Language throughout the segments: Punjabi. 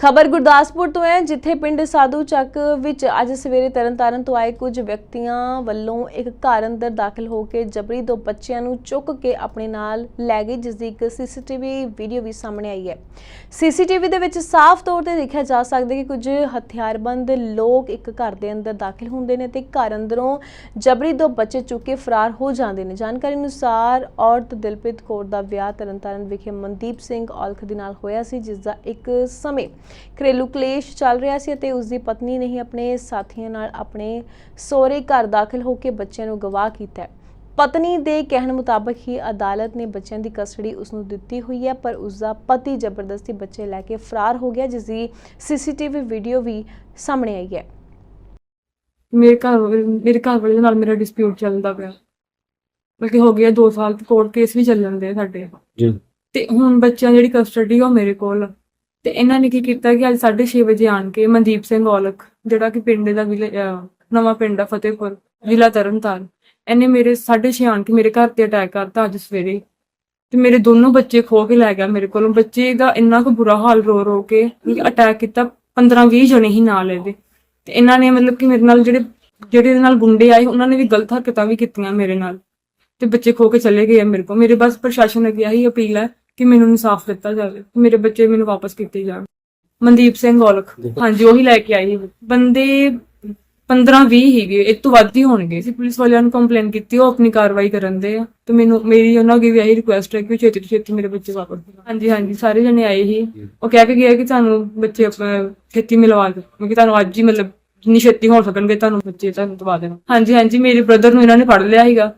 ਖਬਰ ਗੁਰਦਾਸਪੁਰ ਤੋਂ ਹੈ, ਜਿੱਥੇ ਪਿੰਡ ਸਾਧੂ ਚੱਕ ਵਿੱਚ ਅੱਜ ਸਵੇਰੇ ਤਰਨਤਾਰਨ ਤੋਂ ਆਏ ਕੁਝ ਵਿਅਕਤੀਆਂ ਵੱਲੋਂ ਇੱਕ ਘਰ ਅੰਦਰ ਦਾਖਲ ਹੋ ਕੇ ਜਬਰੀ ਦੋ ਬੱਚਿਆਂ ਨੂੰ ਚੁੱਕ ਕੇ ਆਪਣੇ ਨਾਲ ਲੈ ਗਏ, ਜਿਸ ਦੀ ਇੱਕ ਸੀਸੀਟੀਵੀ ਵੀਡੀਓ ਵੀ ਸਾਹਮਣੇ ਆਈ ਹੈ। ਸੀਸੀਟੀਵੀ ਦੇ ਵਿੱਚ ਸਾਫ਼ ਤੌਰ ਤੇ ਦੇਖਿਆ ਜਾ ਸਕਦਾ ਕਿ ਕੁਝ ਹਥਿਆਰਬੰਦ ਲੋਕ ਇੱਕ ਘਰ ਦੇ ਅੰਦਰ ਦਾਖਲ ਹੁੰਦੇ ਨੇ ਤੇ ਘਰ ਅੰਦਰੋਂ ਜਬਰੀ ਦੋ ਬੱਚੇ ਚੁੱਕ ਕੇ ਫਰਾਰ ਹੋ ਜਾਂਦੇ ਨੇ। ਜਾਣਕਾਰੀ ਅਨੁਸਾਰ ਔਰਤ ਦਿਲਪ੍ਰੀਤ ਕੌਰ ਦਾ ਵਿਆਹ ਤਰਨਤਾਰਨ ਵਿਖੇ ਮਨਦੀਪ ਸਿੰਘ ਔਲਖ ਦੇ ਨਾਲ ਹੋਇਆ ਸੀ, ਜਿਸ ਦਾ ਇੱਕ ਸਮੇਂ ਘਰੇਲੂ ਕਲੇਸ਼ ਚੱਲ ਰਿਹਾ ਸੀ ਅਤੇ ਉਸ ਦੀ ਪਤਨੀ ਨੇ ਹੀ ਆਪਣੇ ਸਾਥੀਆਂ ਨਾਲ ਆਪਣੇ ਸਹੁਰੇ ਘਰ ਦਾਖਲ ਹੋ ਕੇ ਬੱਚਿਆਂ ਨੂੰ ਗਵਾਹ ਕੀਤਾ ਹੈ। ਪਤਨੀ ਦੇ ਕਹਿਣ ਮੁਤਾਬਕ ਹੀ ਅਦਾਲਤ ਨੇ ਬੱਚਿਆਂ ਦੀ ਕਸਟਡੀ ਉਸ ਨੂੰ ਦਿੱਤੀ ਹੋਈ ਹੈ ਪਰ ਉਸ ਦਾ ਪਤੀ ਜ਼ਬਰਦਸਤੀ ਬੱਚੇ ਲੈ ਕੇ ਫਰਾਰ ਹੋ ਗਿਆ ਜਿਸ ਦੀ ਸੀਸੀਟੀਵੀ ਵੀਡੀਓ ਵੀ ਸਾਹਮਣੇ ਆਈ ਹੈ। ਮੇਰੇ ਘਰ ਮੇਰੇ ਘਰ ਵਾਲੇ ਦੇ ਨਾਲ ਮੇਰਾ ਡਿਸਪਿਊਟ ਚੱਲਦਾ ਪਿਆ। ਬਲਕਿ ਹੋ ਗਿਆ 2 ਸਾਲ ਕੋਰਟ ਕੇਸ ਵੀ ਚੱਲਣ ਦੇ ਸਾਡੇ। ਜੀ। ਤੇ ਹੁਣ ਬੱਚਿਆਂ ਦੀ ਜਿਹੜੀ ਕਸਟਡੀ ਉਹ ਮੇਰੇ ਕੋਲ ਤੇ ਇਹਨਾਂ ਨੇ ਕੀ ਕੀਤਾ ਕਿ ਅੱਜ 6:30 ਵਜੇ ਆਣ ਕੇ ਮਨਦੀਪ ਸਿੰਘ ਔਲਖ, ਜਿਹੜਾ ਕਿ ਪਿੰਡ ਦਾ ਨਵਾਂ ਪਿੰਡ ਆ ਫਤਿਹਪੁਰ, ਜ਼ਿਲ੍ਹਾ ਤਰਨਤਾਰਨ, ਇਹਨੇ ਮੇਰੇ 6:30 ਆਣ ਕੇ ਮੇਰੇ ਘਰ ਤੇ ਅਟੈਕ ਕਰਤਾ ਅੱਜ ਸਵੇਰੇ। ਤੇ ਮੇਰੇ ਦੋਨੋਂ ਬੱਚੇ ਖੋ ਕੇ ਲੈ ਗਿਆ ਮੇਰੇ ਕੋਲੋਂ। ਬੱਚੇ ਦਾ ਇੰਨਾ ਕੁ ਬੁਰਾ ਹਾਲ ਰੋ ਰੋ ਕੇ ਅਟੈਕ ਕੀਤਾ 15-20 ਜਣੇ ਹੀ ਨਾਲ ਇਹਦੇ। ਤੇ ਇਹਨਾਂ ਨੇ ਮਤਲਬ ਕਿ ਮੇਰੇ ਨਾਲ ਜਿਹੜੇ ਜਿਹੜੇ ਇਹਦੇ ਨਾਲ ਗੁੰਡੇ ਆਏ, ਉਹਨਾਂ ਨੇ ਵੀ ਗਲਤ ਹਰਕਤਾਂ ਵੀ ਕੀਤੀਆਂ ਮੇਰੇ ਨਾਲ। ਤੇ ਬੱਚੇ ਖੋ ਕੇ ਚਲੇ ਗਏ ਆ ਮੇਰੇ ਕੋਲ। ਮੇਰੇ ਬਸ ਪ੍ਰਸ਼ਾਸਨ ਅੱਗੇ ਆਹੀ ਅਪੀਲ ਹੈ ਕਿ ਮੈਨੂੰ ਇਨਸਾਫ ਦਿੱਤਾ ਜਾਵੇ ਮੇਰੇ ਬੱਚੇ ਮੈਨੂੰ ਵਾਪਸ ਕੀਤੇ ਜਾਣ। ਮਨਦੀਪ ਸਿੰਘ ਔਲਖ। ਹਾਂਜੀ ਉਹੀ ਲੈ ਕੇ ਆਈ। ਸੀ। ਬੰਦੇ 15 20 ਹੀਗੇ ਇਹ ਤੋਂ ਵੱਧ ਹੀ ਹੋਣਗੇ। ਸੀ ਪੁਲਿਸ ਵਾਲਿਆਂ ਨੂੰ ਕੰਪਲੇਨ ਕੀਤੀ ਉਹ ਆਪਣੀ ਕਾਰਵਾਈ ਕਰਨ ਦੇ ਆ। ਤੇ ਮੈਨੂੰ ਮੇਰੀ ਉਹਨਾਂ ਅੱਗੇ ਵੀ ਆਹੀ ਰਿਕੁਐਸਟ ਹੈ ਕਿ ਉਹ ਛੇਤੀ ਤੋਂ ਛੇਤੀ ਮੇਰੇ ਬੱਚੇ ਵਾਪਸ। ਹਾਂਜੀ ਹਾਂਜੀ ਸਾਰੇ ਜਣੇ ਆਏ ਸੀ ਉਹ ਕਹਿ ਕੇ ਗਏ ਕਿ ਤੁਹਾਨੂੰ ਬੱਚੇ ਛੇਤੀ ਮਿਲਵਾ ਦਿਓ। ਕਿਉਂਕਿ ਤੁਹਾਨੂੰ ਅੱਜ ਹੀ ਮਤਲਬ ਜਿੰਨੀ ਛੇਤੀ ਹੋ ਸਕਣਗੇ ਤੁਹਾਨੂੰ ਬੱਚੇ ਤੁਹਾਨੂੰ ਦਵਾ ਦੇਣਾ ਹਾਂਜੀ ਹਾਂਜੀ ਮੇਰੇ ਬ੍ਰਦਰ ਨੂੰ ਇਹਨਾਂ ਨੇ ਫੜ ਲਿਆ ਸੀਗਾ।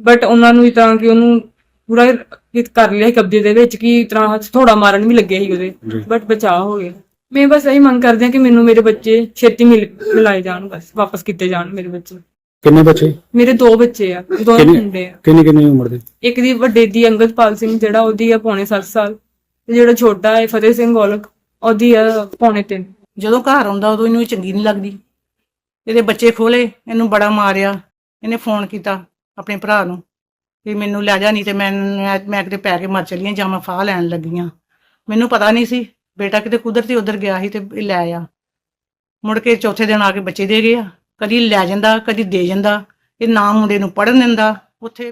ਬਟ ਉਹਨਾਂ ਨੂੰ ਤਰ੍ਹਾਂ ਕਿ ਉਹਨੂੰ ਪੂਰਾ ਹਿੱਤ ਕਰ ਲਿਆ ਸੀ ਕਬਜ਼ੇ ਦੇ ਵਿੱਚ ਕਿ ਤਰ੍ਹਾਂ ਥੋੜਾ ਮਾਰਨ ਵੀ ਲੱਗੇ ਸੀ ਉਹਦੇ। ਬਟ ਬਚਾਅ ਹੋ ਗਿਆ। ਮੈਂ ਬਸ ਇਹੀ ਮੰਗ ਕਰਦੀ ਹਾਂ ਕਿ ਮੈਨੂੰ ਮੇਰੇ ਬੱਚੇ ਛੇਤੀ ਮਿਲ ਮਿਲਾਏ ਜਾਣ ਬਸ ਵਾਪਸ ਕੀਤੇ ਜਾਣ ਮੇਰੇ ਬੱਚੇ। ਕਿੰਨੇ ਬੱਚੇ? ਮੇਰੇ ਦੋ ਬੱਚੇ ਆ ਕਿੰਨੇ? ਮੁੰਡੇ ਆ। ਕਿੰਨੀ ਕਿੰਨੀ ਉਮਰ ਦੇ? ਇੱਕ ਦੀ ਵੱਡੇ ਦੀ ਅੰਗਦਪਾਲ ਸਿੰਘ ਜਿਹੜਾ ਉਹਦੀ ਆ ਪੌਣੇ 7 ਸਾਲ। ਤੇ ਜਿਹੜਾ ਛੋਟਾ ਹੈ ਫਤਿਹ ਸਿੰਘ ਗੋਲਕ ਉਹਦੀ ਆ ਪੌਣੇ 3 ਜਦੋਂ ਘਰ ਆਉਂਦਾ ਉਦੋਂ ਇਹਨੂੰ ਚੰਗੀ ਨਹੀਂ ਲੱਗਦੀ। ਇਹਦੇ ਬੱਚੇ ਖੋਲੇ ਇਹਨੂੰ ਬੜਾ ਮਾਰਿਆ ਇਹਨੇ ਫੋਨ ਕੀਤਾ ਆਪਣੇ ਭਰਾ ਨੂੰ। ਵੀ ਮੈਨੂੰ ਲੈ ਜਾ, ਨਹੀਂ ਤੇ ਮੈਂ, ਮੈਂ- ਮੈਂ ਕਿਤੇ ਪੈ ਕੇ ਮਰ ਚਲੀਆਂ ਜਾਂ ਮੈਂ ਫਾਹ ਲੈਣ ਲੱਗੀਆਂ ਮੈਨੂੰ ਪਤਾ ਨਹੀਂ ਸੀ, ਬੇਟਾ ਕਿਤੇ ਕੁਦਰਤੀ ਉਧਰ ਗਿਆ ਸੀ ਤੇ ਇਹ ਲੈ ਆ। ਮੁੜ ਕੇ ਚੌਥੇ ਦਿਨ ਆ ਕੇ ਬੱਚੇ ਦੇ ਗਿਆ ਕਦੀ ਲੈ ਜਾਂਦਾ, ਕਦੀ ਦੇ ਜਾਂਦਾ। ਇਹ ਨਾ ਮੁੰਡੇ ਨੂੰ ਪੜਨ ਦਿੰਦਾ। ਉੱਥੇ